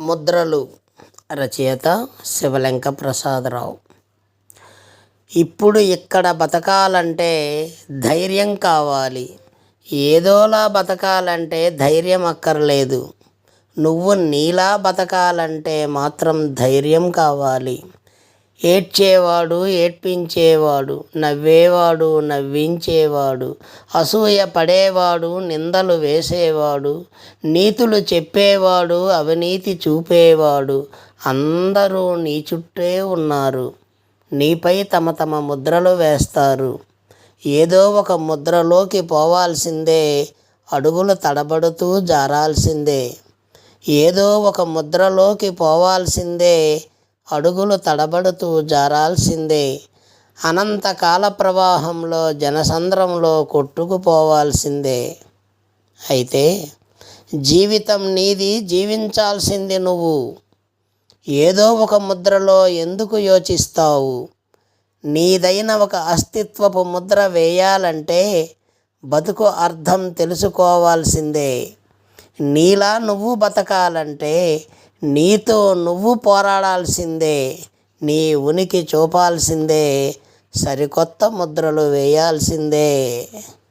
ముద్రలు రచయిత శివలెంక ప్రసాదరావు ఇప్పుడు ఇక్కడ బతకాలంటే ధైర్యం కావాలి. ఏదోలా బతకాలంటే ధైర్యం అక్కర్లేదు. నువ్వు నీలా బతకాలంటే మాత్రం ధైర్యం కావాలి. ఏడ్చేవాడు ఏడ్పించేవాడు నవ్వేవాడు నవ్వించేవాడు అసూయ పడేవాడు నిందలు వేసేవాడు నీతులు చెప్పేవాడు అవినీతి చూపేవాడు అందరూ నీ చుట్టే ఉన్నారు. నీపై తమ తమ ముద్రలు వేస్తారు. ఏదో ఒక ముద్రలోకి పోవాల్సిందే అడుగులు తడబడుతూ జారాల్సిందే. ఏదో ఒక ముద్రలోకి పోవాల్సిందే అడుగులు తడబడుతూ జారాల్సిందే. అనంత కాల ప్రవాహంలో జనసంద్రంలో కొట్టుకుపోవాల్సిందే. అయితే జీవితం నీది జీవించాల్సింది నువ్వు. ఏదో ఒక ముద్రలో ఎందుకు యోచిస్తావు? నీదైన ఒక అస్తిత్వపు ముద్ర వేయాలంటే బతుకు అర్థం తెలుసుకోవాల్సిందే. నీలా నువ్వు బతకాలంటే నీతో నువ్వు పోరాడాల్సిందే నీ ఉనికి చూపాల్సిందే సరికొత్త ముద్రలు వేయాల్సిందే.